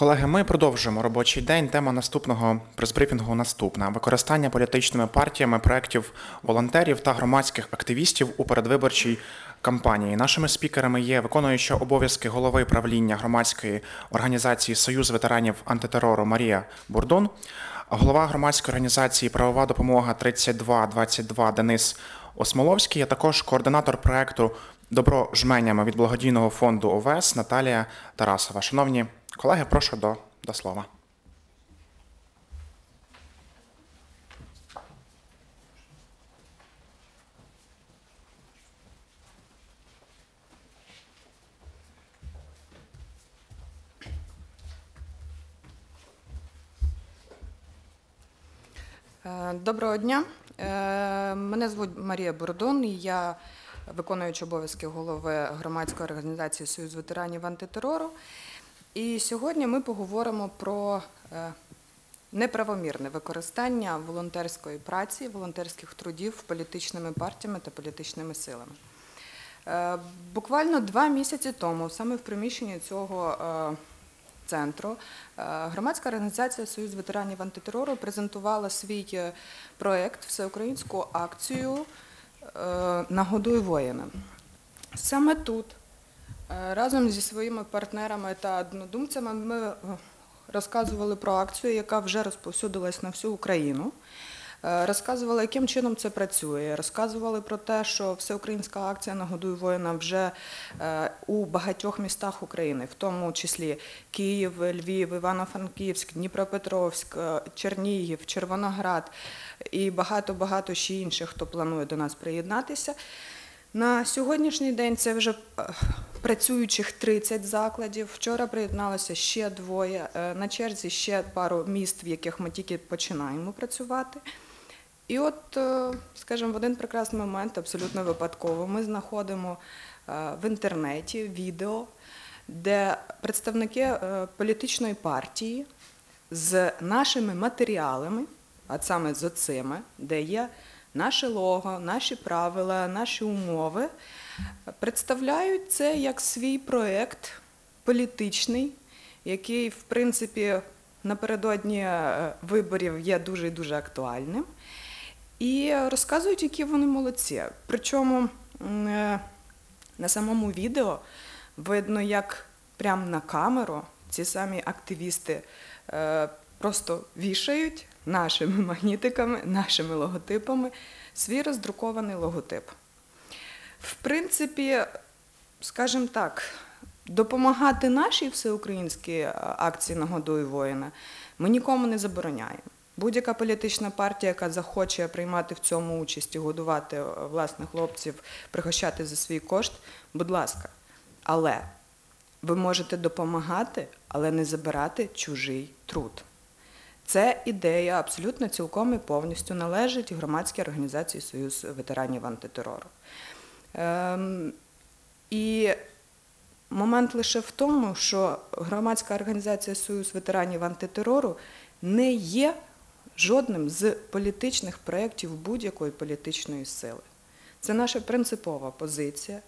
Колеги, ми продовжуємо робочий день. Тема наступного прес-брифінгу наступна: використання політичними партіями проєктів волонтерів та громадських активістів у передвиборчій кампанії. Нашими спікерами є виконуюча обов'язки голови правління громадської організації Союз ветеранів антитерору Марія Бурдун, голова громадської організації Правова допомога 3222 Денис Осмоловський, а також координатор проекту Добро жменями від благодійного фонду ОВС Наталія Тарасова. Шановні колеги, прошу до, до слова. Е, Доброго дня. Е, Мене звуть Марія Бордон, я виконуюча обов'язки голови громадської організації Союз ветеранів антитерору. І сьогодні ми поговоримо про е, неправомірне використання волонтерської праці, волонтерських трудів політичними партіями та політичними силами. Е, Буквально два місяці тому, саме в приміщенні цього е, центру, громадська організація Союз ветеранів антитерору презентувала свій проект, всеукраїнську акцію Нагодуй воїна. Саме тут, разом зі своїми партнерами та однодумцями, ми е, розказували про акцію, яка вже розповсюдилась на всю Україну. Е, Розказували, яким чином це працює. Розказували про те, що всеукраїнська акція Нагодуй воїна вже е, у багатьох містах України, в тому числі Київ, Львів, Івано-Франківськ, Дніпропетровськ, е, Чернігів, Червоноград і багато-багато ще інших, хто планує до нас приєднатися. На сьогоднішній день це вже е, працюючих 30 закладів. Вчора приєдналося ще двоє. Е, На черзі ще пару міст, в яких ми тільки починаємо працювати. І от, е, скажімо, в один прекрасний момент, абсолютно випадково, ми знаходимо в інтернеті відео, де представники політичної партії з нашими матеріалами, а саме з оцими, де є наше лого, наші правила, наші умови, представляють це як свій проєкт політичний, який, в принципі, напередодні е, виборів є дуже і дуже актуальним. І розказують, які вони молодці. Причому е, на самому відео видно, як прямо на камеру ці самі активісти е, просто вішають нашими магнітиками, нашими логотипами свій роздрукований логотип. В принципі, скажімо так, допомагати нашій всеукраїнській е, акції «Нагодуй воїна ми нікому не забороняємо. Будь-яка політична партія, яка захоче приймати в цьому участь і годувати е, власне хлопців, пригощати за свій кошт, будь ласка. Але ви можете допомагати, але не забирати чужий труд. Це ідея абсолютно цілком і повністю належить громадській організації Союз ветеранів антитерору. Ем, і момент лише в тому, що громадська організація Союз ветеранів антитерору не є жодним з політичних проєктів будь-якої політичної сили. Це наша принципова позиція.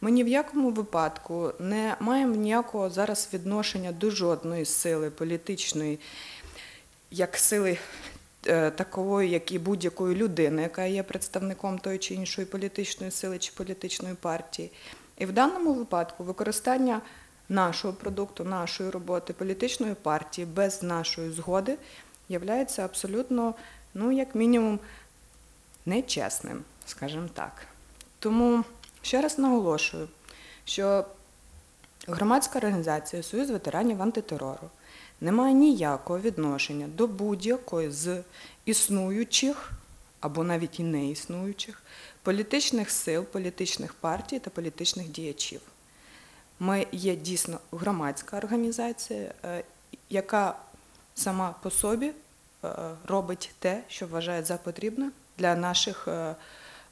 Ми ні в якому випадку не маємо ніякого зараз відношення до жодної сили політичної, як сили е, такової, як і будь-якої людини, яка є представником тої чи іншої політичної сили чи політичної партії. І в даному випадку використання нашого продукту, нашої роботи, політичної партії без нашої згоди являється абсолютно, ну, як мінімум, нечесним, скажімо так. Тому ще раз наголошую, що громадська організація Союз ветеранів антитерору не має ніякого відношення до будь-якої з існуючих або навіть і не існуючих політичних сил, політичних партій та політичних діячів. Ми є дійсно громадська організація, е, яка сама по собі е, робить те, що вважає за потрібне для наших е,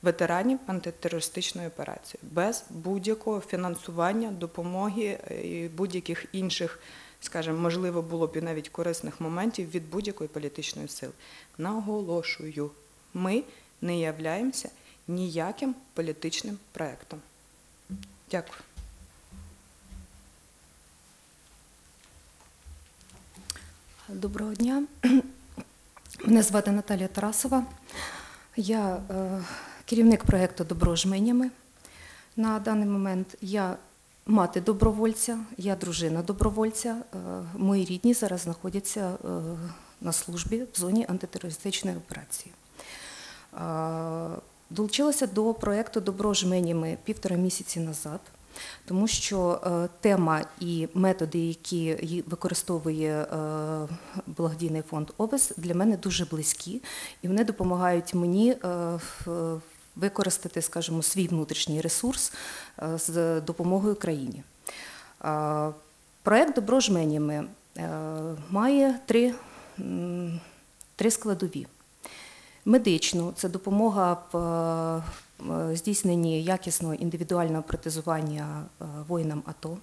ветеранів антитерористичної операції, без будь-якого фінансування, допомоги і будь-яких інших, скажімо, можливо, було б і навіть корисних моментів від будь-якої політичної сили. Наголошую, ми не являємося ніяким політичним проектом. Дякую. Доброго дня. Мене звати Наталія Тарасова. Я е, керівник проєкту Добро жменями. На даний момент я мати добровольця, я дружина добровольця. Е, мої рідні зараз знаходяться е, на службі в зоні антитерористичної операції. Е, Долучилася до проєкту Добро жменями півтора місяці назад, тому що тема і методи, які використовує благодійний фонд ОВЕС, для мене дуже близькі, і вони допомагають мені в- використати, скажімо, свій внутрішній ресурс е, з допомогою країні. Е, Проект Добро жменями е, має три, три складові. Медичну це допомога в здійсненні якісного індивідуального протезування воїнам АТО.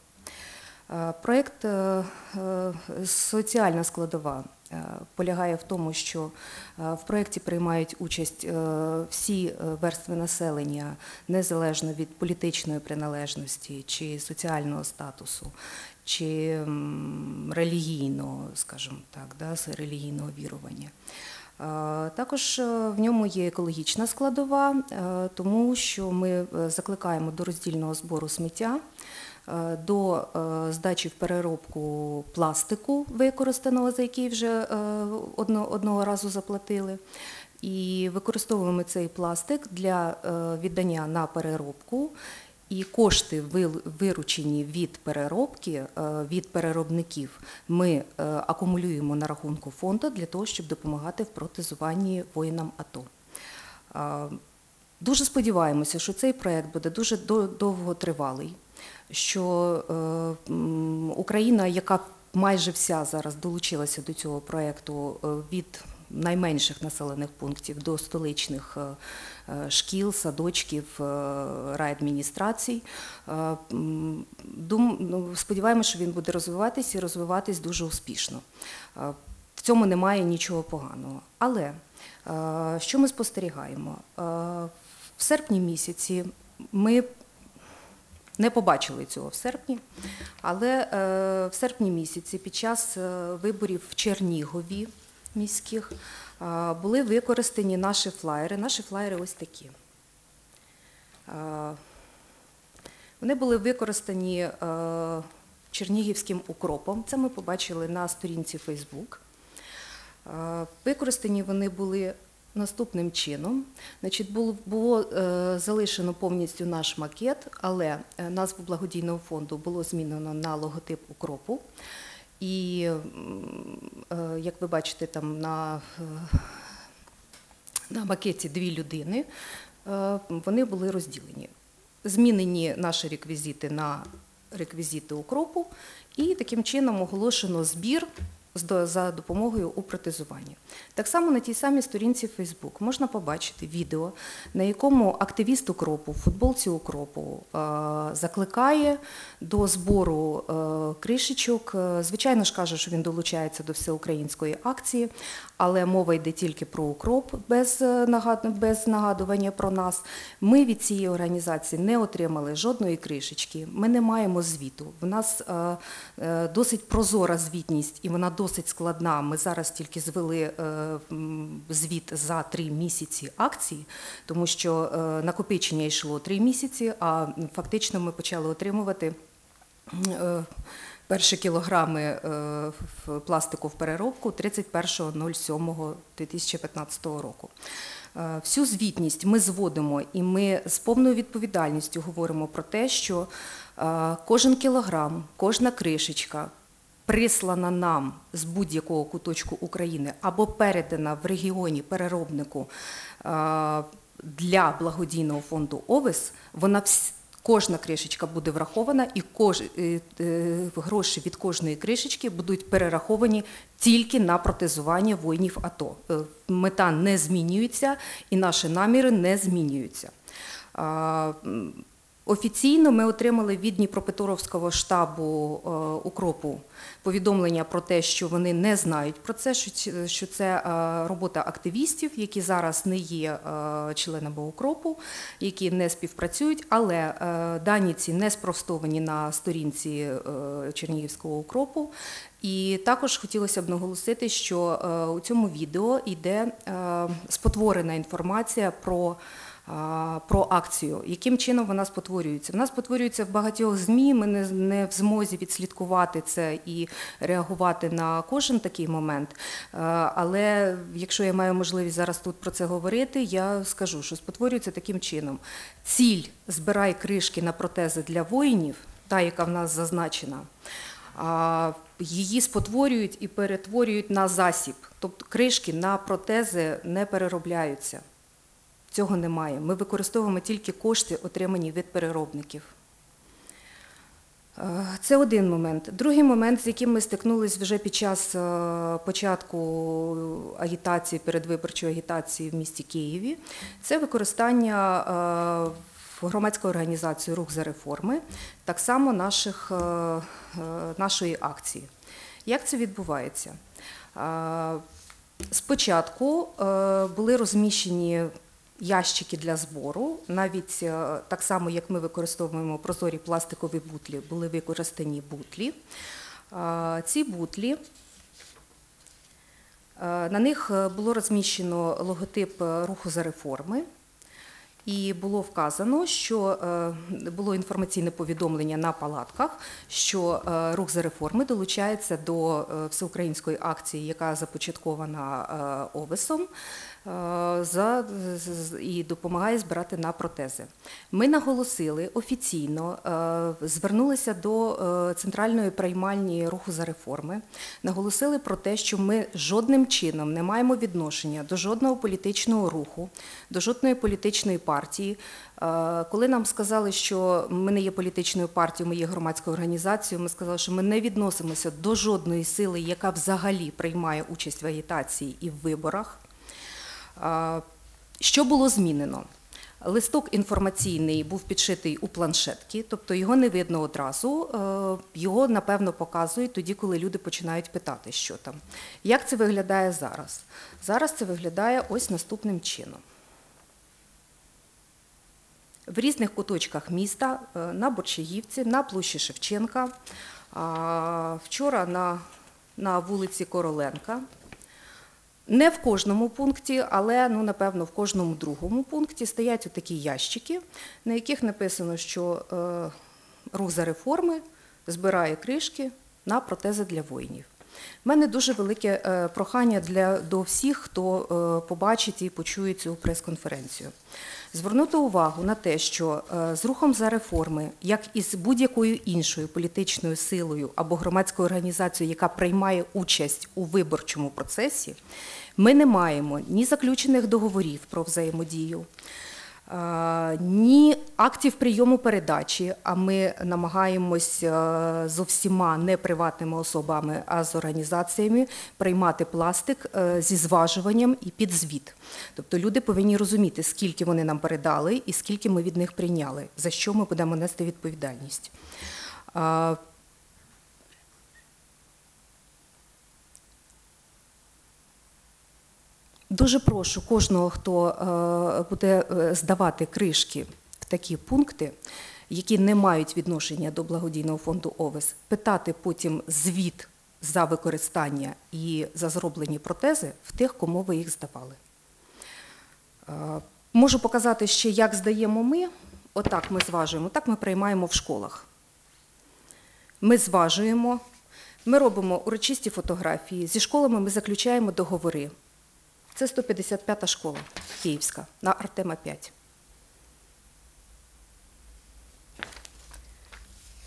Проєкт соціальна складова полягає в тому, що е, в проєкті приймають участь е, всі е, верстви населення незалежно від політичної приналежності чи соціального статусу, чи релігійного, скажімо так, да, релігійного вірування. Е, Також е, в ньому є екологічна складова, е, тому що ми е, закликаємо до роздільного збору сміття, е, до е, здачі в переробку пластику використаного, за який вже е, одного разу заплатили. І використовуємо цей пластик для е, віддання на переробку. І кошти, виручені від переробки, е, від переробників, ми е, акумулюємо на рахунку фонду для того, щоб допомагати в протезуванні воїнам АТО. Е, Дуже сподіваємося, що цей проект буде дуже довготривалий, що е, Україна, яка майже вся зараз долучилася до цього проекту е, від найменших населених пунктів до столичних е, шкіл, садочків, райадміністрацій. Ну, Сподіваємося, що він буде розвиватись і розвиватись дуже успішно. В цьому немає нічого поганого. Але що ми спостерігаємо? В серпні місяці ми не побачили цього в серпні, але е, в серпні місяці під час е, виборів в Чернігові міських е, були використані наші флаєри. Наші флаєри ось такі. Вони були використані чернігівським укропом. Це ми побачили на сторінці. Е, Використані вони були наступним чином. Значить, було, було е, залишено повністю наш макет, але е, назву благодійного фонду було змінено на логотип укропу. І, е, як ви бачите, там на, на макеті дві людини, вони були розділені. Змінені наші реквізити на реквізити укропу, і таким чином оголошено збір за допомогою у протезуванні. Так само на тій самій сторінці Facebook можна побачити відео, на якому активіст укропу футболці укропу е, закликає до збору е, кришечок. Е, Звичайно ж каже, що він долучається до всеукраїнської акції, але мова йде тільки про укроп без, нагад- без нагадування про нас. Ми від цієї організації не отримали жодної кришечки. Ми не маємо звіту. В нас досить прозора звітність, і вона досить складна. Ми зараз тільки звели е, звіт за три місяці акції, тому що е, накопичення йшло три місяці, а фактично ми почали отримувати. е, Перші кілограми пластику в переробку 31.07.2015 року. Всю звітність ми зводимо і ми з повною відповідальністю говоримо про те, що кожен кілограм, кожна кришечка прислана нам з будь-якого куточку України або передана в регіоні переробнику е, для благодійного фонду ОВЕС, вона Кожна кришечка буде врахована, і кож, е, е, гроші від кожної кришечки будуть перераховані тільки на протезування воїнів АТО. Мета не змінюється і наші наміри не змінюються. Офіційно ми отримали від Дніпропетровського штабу е, укропу повідомлення про те, що вони не знають про це, що це е, робота активістів, які зараз не є е, членами укропу, які не співпрацюють, але дані ці не спростовані на сторінці Чернігівського укропу. І також хотілося б наголосити, що у цьому відео йде спотворена інформація про про акцію. Яким чином вона спотворюється? Вона спотворюється в багатьох ЗМІ. Ми не, не в змозі відслідкувати це і реагувати на кожен такий момент. Е, Але якщо я маю можливість зараз тут про це говорити, я скажу, що спотворюється таким чином. Ціль збирай кришки на протези для воїнів, та яка в нас зазначена. Її спотворюють і перетворюють на засіб. Тобто кришки на протези не переробляються. Цього немає. Ми використовуємо тільки кошти, отримані від переробників. Е, Це один момент. Другий момент, з яким ми стикнулися вже під час е, початку агітації, передвиборчої агітації в місті Києві, це використання е, в громадську організацію Рух за реформи, так само наших, нашої акції. Як це відбувається? Спочатку були розміщені ящики для збору, навіть е, так само, як ми використовуємо прозорі пластикові бутлі, були використані бутлі. Е, Ці бутлі, е, на них було розміщено логотип руху за реформи. І було вказано, що було інформаційне повідомлення на палатках, що рух за реформи долучається до всеукраїнської акції, яка започаткована ОВЕСом, за, з- з- і допомагає збирати на протези. Ми наголосили офіційно, е, звернулися до е, центральної приймальні руху за реформи, наголосили про те, що ми жодним чином не маємо відношення до жодного політичного руху, до жодної політичної партії. Е, Коли нам сказали, що ми не є політичною партією, ми є громадською організацією, ми сказали, що ми не відносимося до жодної сили, яка взагалі приймає участь в агітації і в виборах. Що було змінено? Листок інформаційний був підшитий у планшетки, тобто його не видно одразу. е, Його, напевно, показують тоді, коли люди починають питати, що там. Як це виглядає зараз? Зараз це виглядає ось наступним чином. В різних куточках міста, е, на Борчаївці, на площі Шевченка, вчора на, на вулиці Короленка, не в кожному пункті, але ну, напевно в кожному другому пункті стоять такі ящики, на яких написано, що е, рух за реформи збирає кришки на протези для воїнів. У мене дуже велике е, прохання для, до всіх, хто е, побачить і почує цю прес-конференцію. Звернути увагу на те, що е, з рухом за реформи, як і з будь-якою іншою політичною силою або громадською організацією, яка приймає участь у виборчому процесі, ми не маємо ні заключених договорів про взаємодію, ні актів прийому передачі, а ми намагаємось е, з усіма не приватними особами, а з організаціями приймати пластик е, зі зважуванням і під звіт. Тобто люди повинні розуміти, скільки вони нам передали і скільки ми від них прийняли, за що ми будемо нести відповідальність. Дуже прошу кожного, хто е, буде е, здавати кришки в такі пункти, які не мають відношення до благодійного фонду ОВЕС, питати потім звіт за використання і за зроблені протези в тих, кому ви їх здавали. Е, Можу показати ще, як здаємо ми. Отак ми зважуємо, так ми приймаємо в школах. Ми зважуємо, ми робимо урочисті фотографії. Зі школами ми заключаємо договори. Це 155-та школа Київська на Артема 5.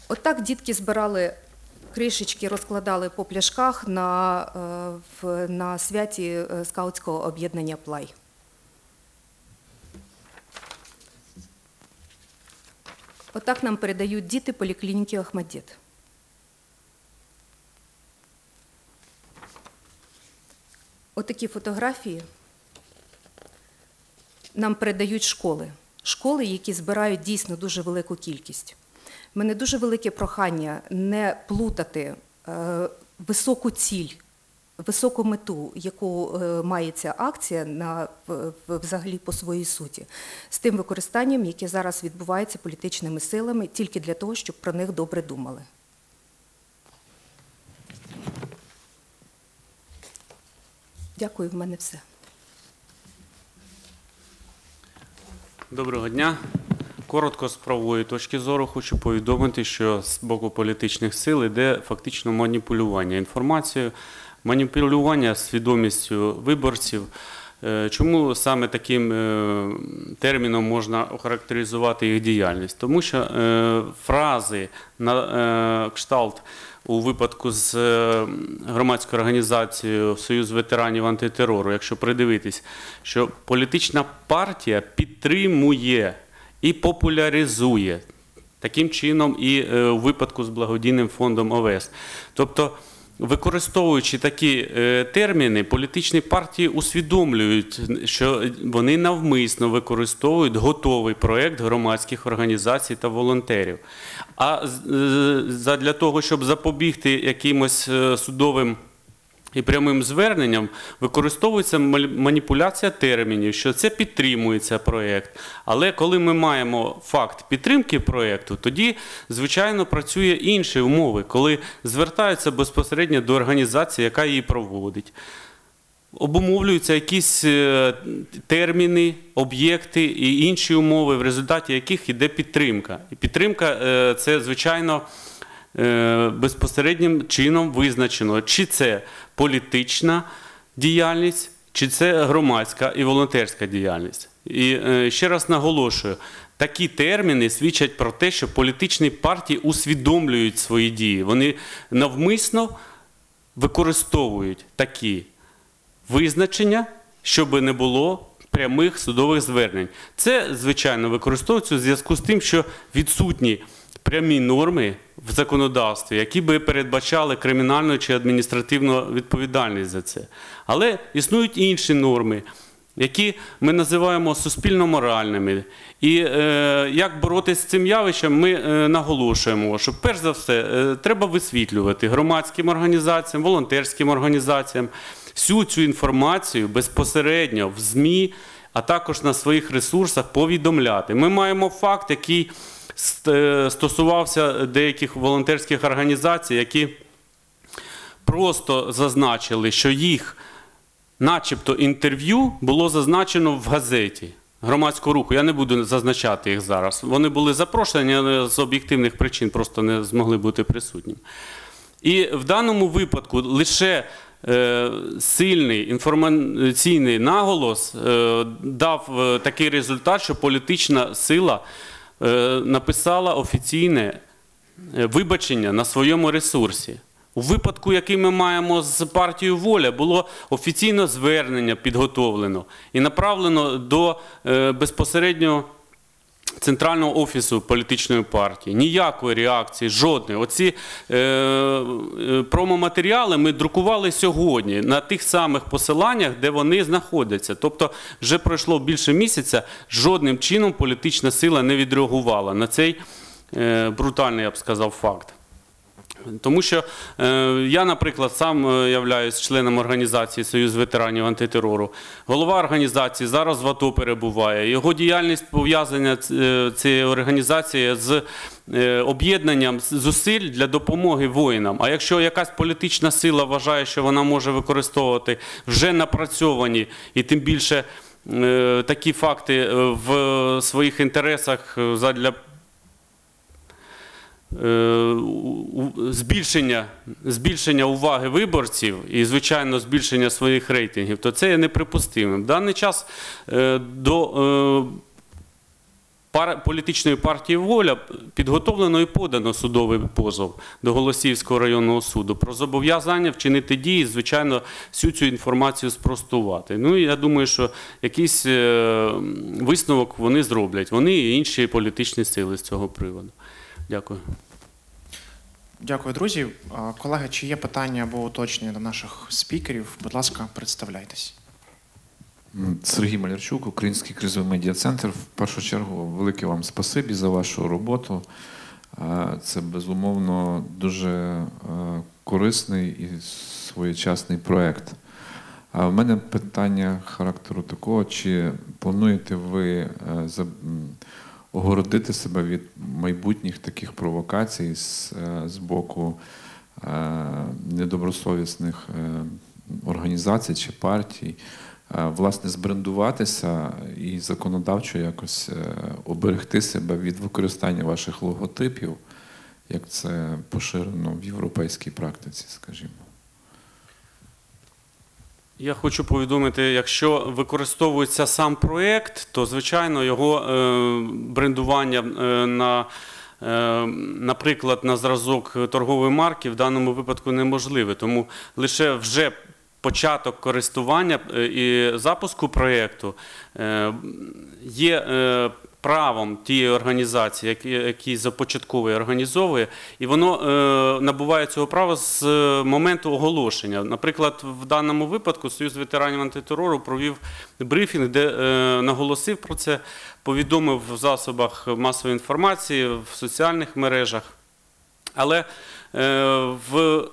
Отак дітки збирали кришечки, розкладали по пляшках на, е, на святі е, скаутського об'єднання Плай. Отак нам передають діти поліклініки Ахмаддіт. Отакі фотографії нам передають школи. школи, які збирають дійсно дуже велику кількість. У мене дуже велике прохання не плутати е, високу ціль, високу мету, яку е, має ця акція на, взагалі по своїй суті, з тим використанням, яке зараз відбувається політичними силами тільки для того, щоб про них добре думали. Дякую, в мене все. Доброго дня. Коротко з правової точки зору хочу повідомити, що з боку політичних сил йде фактично маніпулювання інформацією, маніпулювання свідомістю виборців. Е, Чому саме таким е, терміном можна охарактеризувати їх діяльність? Тому що е, фрази на кшталт у випадку з е, громадською організацією Союз ветеранів антитерору, якщо придивитись, що політична партія підтримує і популяризує таким чином і е, у випадку з благодійним фондом ОВС. Тобто, використовуючи такі е, терміни, політичні партії усвідомлюють, що вони навмисно використовують готовий проект громадських організацій та волонтерів. А е, задля того, щоб запобігти якимось е, судовим і прямим зверненням використовується маніпуляція термінів, що це підтримується проєкт. Але коли ми маємо факт підтримки проєкту, тоді, звичайно, працює інші умови, коли звертаються безпосередньо до організації, яка її проводить. Обумовлюються якісь е, терміни, об'єкти і інші умови, в результаті яких йде підтримка. І підтримка е, це, звичайно, е, безпосереднім чином визначено, чи це політична діяльність, чи це громадська і волонтерська діяльність. І е, ще раз наголошую, такі терміни свідчать про те, що політичні партії усвідомлюють свої дії. Вони навмисно використовують такі визначення, щоб не було прямих судових звернень. Це, звичайно, використовується у зв'язку з тим, що відсутні прямі норми в законодавстві, які би передбачали кримінальну чи адміністративну відповідальність за це. Але існують інші норми. Які ми називаємо суспільно-моральними. І е, як боротися з цим явищем, ми е, наголошуємо, що перш за все е, треба висвітлювати громадським організаціям, волонтерським організаціям всю цю інформацію безпосередньо в ЗМІ, а також на своїх ресурсах повідомляти. Ми маємо факт, який стосувався деяких волонтерських організацій, які просто зазначили, що їх, начебто, інтерв'ю було зазначено в газеті громадського руху. Я не буду зазначати їх зараз. Вони були запрошені, але з об'єктивних причин просто не змогли бути присутніми. І в даному випадку лише е, сильний інформаційний наголос е, дав е, такий результат, що політична сила написала офіційне е, вибачення на своєму ресурсі. У випадку, який ми маємо з партією Воля, було офіційне звернення підготовлено і направлено до безпосереднього. безпосередньо центрального офісу політичної партії. Ніякої реакції, жодної. Оці е, е, промоматеріали ми друкували сьогодні на тих самих посиланнях, де вони знаходяться. Тобто, вже пройшло більше місяця, жодним чином політична сила не відреагувала на цей е, брутальний, я б сказав, факт. Тому що е, я, наприклад, сам е, являюсь членом організації Союз ветеранів антитерору. Голова організації зараз в АТО перебуває. Його діяльність пов'язана ц- цієї організації з е, об'єднанням зусиль для допомоги воїнам. А якщо якась політична сила вважає, що вона може використовувати вже напрацьовані і тим більше е, такі факти е, в своїх інтересах е, е, у- збільшення, збільшення уваги виборців і, звичайно, збільшення своїх рейтингів, то це є неприпустимим. В даний час е, до е, політичної партії Воля підготовлено і подано судовий позов до Голосіївського районного суду про зобов'язання вчинити дії, звичайно, всю цю інформацію спростувати. Ну я думаю, що якийсь е, висновок вони зроблять. Вони і інші політичні сили з цього приводу. Дякую. Дякую, друзі. Колеги, чи є питання або уточнення до наших спікерів? Будь ласка, представляйтесь. Сергій Малярчук, Український кризовий медіа-центр. В першу чергу, велике вам спасибі за вашу роботу. Це безумовно дуже корисний і своєчасний проєкт. А в мене питання характеру такого: чи плануєте ви е, огородити себе від майбутніх таких провокацій з, е, з боку е, недобросовісних е, організацій чи партій? власне збрендуватися і законодавчо якось оберегти себе від використання ваших логотипів, як це поширено в європейській практиці, скажімо. Я хочу повідомити, якщо використовується сам проєкт, то звичайно його е, брендування е, на, е, наприклад, на зразок торгової марки в даному випадку неможливе. Тому лише вже початок користування і запуску проєкту є правом тієї організації, які, започатковує, організовує, і воно е, набуває цього права з е, моменту оголошення. Наприклад, в даному випадку Союз ветеранів антитерору провів брифінг, де е, наголосив про це, повідомив в засобах масової інформації, в соціальних мережах. Але в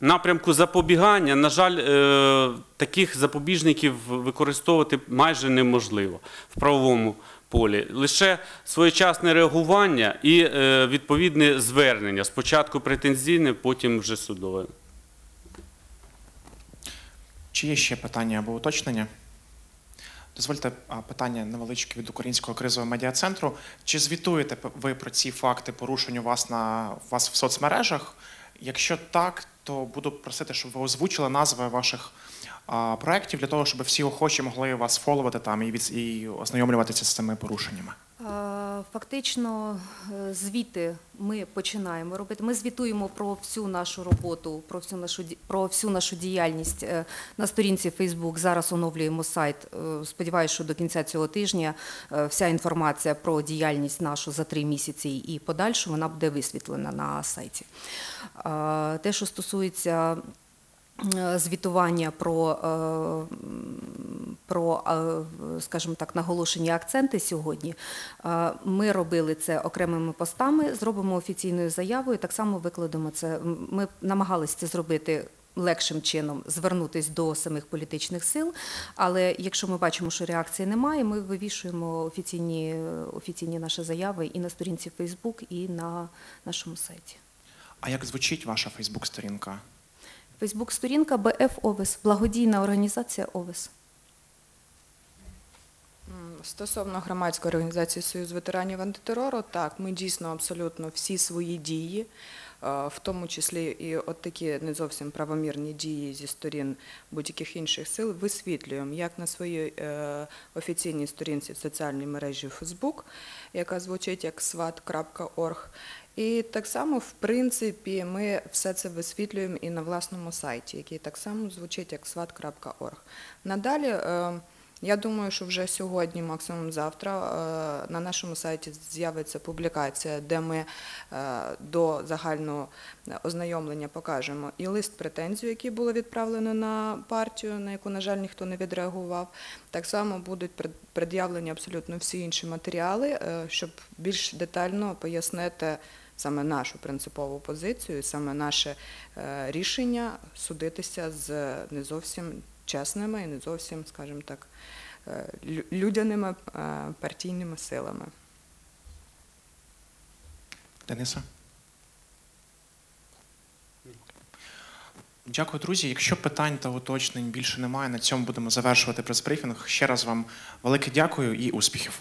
напрямку запобігання, на жаль, е, таких запобіжників використовувати майже неможливо в правовому полі. Лише своєчасне реагування і е, відповідне звернення. Спочатку претензійне, потім вже судове. Чи є ще питання або уточнення? Дозвольте питання невеличке від Українського кризового медіа-центру. Чи звітуєте ви про ці факти порушень у вас у вас в соцмережах? Якщо так, то буду просити, щоб ви озвучили назви ваших а, проєктів для того, щоб всі охочі могли вас фоловати там і, від, і ознайомлюватися з цими порушеннями. Фактично, е, звіти ми починаємо робити. Ми звітуємо про всю нашу роботу, про всю нашу про всю нашу діяльність е, на сторінці Facebook. Зараз оновлюємо сайт. Е, Сподіваюся, що до кінця цього тижня вся інформація про діяльність нашу за три місяці і подальшу вона буде висвітлена на сайті. Те, що стосується звітування про, е, про е, скажімо так, наголошені акценти сьогодні. Е, Ми робили це окремими постами, зробимо офіційною заявою, так само викладемо це. Ми намагалися це зробити. Легшим чином звернутися до самих політичних сил, але якщо ми бачимо, що реакції немає, ми вивішуємо офіційні, офіційні наші заяви і на сторінці Facebook, і на нашому сайті. А як звучить ваша Фейсбук-сторінка? Фейсбук-сторінка БФ ОВЕС, благодійна організація ОВЕС. Стосовно громадської організації Союз ветеранів антитерору, так, ми дійсно абсолютно всі свої дії, е, в тому числі і от такі не зовсім правомірні дії зі сторін будь-яких інших сил, висвітлюємо як на своїй е, офіційній сторінці в соціальній мережі Facebook, яка звучить як swat.org, і так само, в принципі, ми все це висвітлюємо і на власному сайті, який так само звучить як swat.org. Надалі. е, я думаю, що вже сьогодні, максимум завтра, е, на нашому сайті з'явиться публікація, де ми е, до загального ознайомлення покажемо і лист претензій, який було відправлено на партію, на яку, на жаль, ніхто не відреагував. Так само будуть пред- пред'явлені абсолютно всі інші матеріали, щоб більш детально пояснити саме нашу принципову позицію, саме наше е, рішення судитися з не зовсім чесними і не зовсім, скажімо так, е, людяними е, партійними силами. Дениса? Дякую, друзі. Якщо питань та уточнень більше немає, на цьому будемо завершувати прес-брифінг. Ще раз вам велике дякую і успіхів.